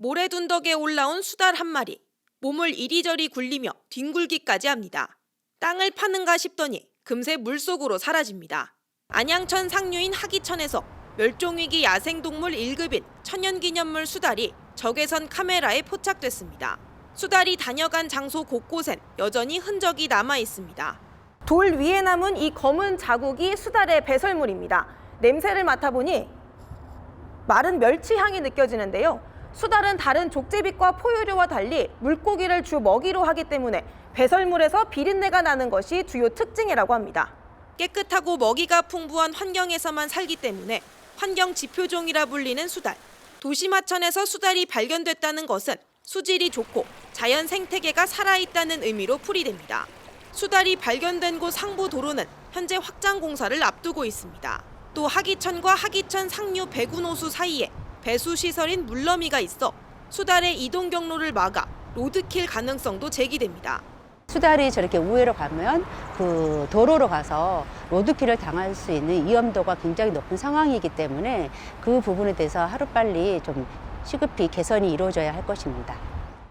모래둔덕에 올라온 수달 한 마리. 몸을 이리저리 굴리며 뒹굴기까지 합니다. 땅을 파는가 싶더니 금세 물속으로 사라집니다. 안양천 상류인 하기천에서 멸종위기 야생동물 1급인 천연기념물 수달이 적외선 카메라에 포착됐습니다. 수달이 다녀간 장소 곳곳엔 여전히 흔적이 남아 있습니다. 돌 위에 남은 이 검은 자국이 수달의 배설물입니다. 냄새를 맡아보니 마른 멸치 향이 느껴지는데요. 수달은 다른 족제비과 포유류와 달리 물고기를 주 먹이로 하기 때문에 배설물에서 비린내가 나는 것이 주요 특징이라고 합니다. 깨끗하고 먹이가 풍부한 환경에서만 살기 때문에 환경 지표종이라 불리는 수달. 도시마천에서 수달이 발견됐다는 것은 수질이 좋고 자연 생태계가 살아있다는 의미로 풀이됩니다. 수달이 발견된 곳 상부 도로는 현재 확장 공사를 앞두고 있습니다. 또 하기천과 하기천 상류 배구노수 사이에 배수 시설인 물러미가 있어 수달의 이동 경로를 막아 로드킬 가능성도 제기됩니다. 수달이 저렇게 우회로 가면 그 도로로 가서 로드킬을 당할 수 있는 위험도가 굉장히 높은 상황이기 때문에 그 부분에 대해서 하루빨리 좀 시급히 개선이 이루어져야 할 것입니다.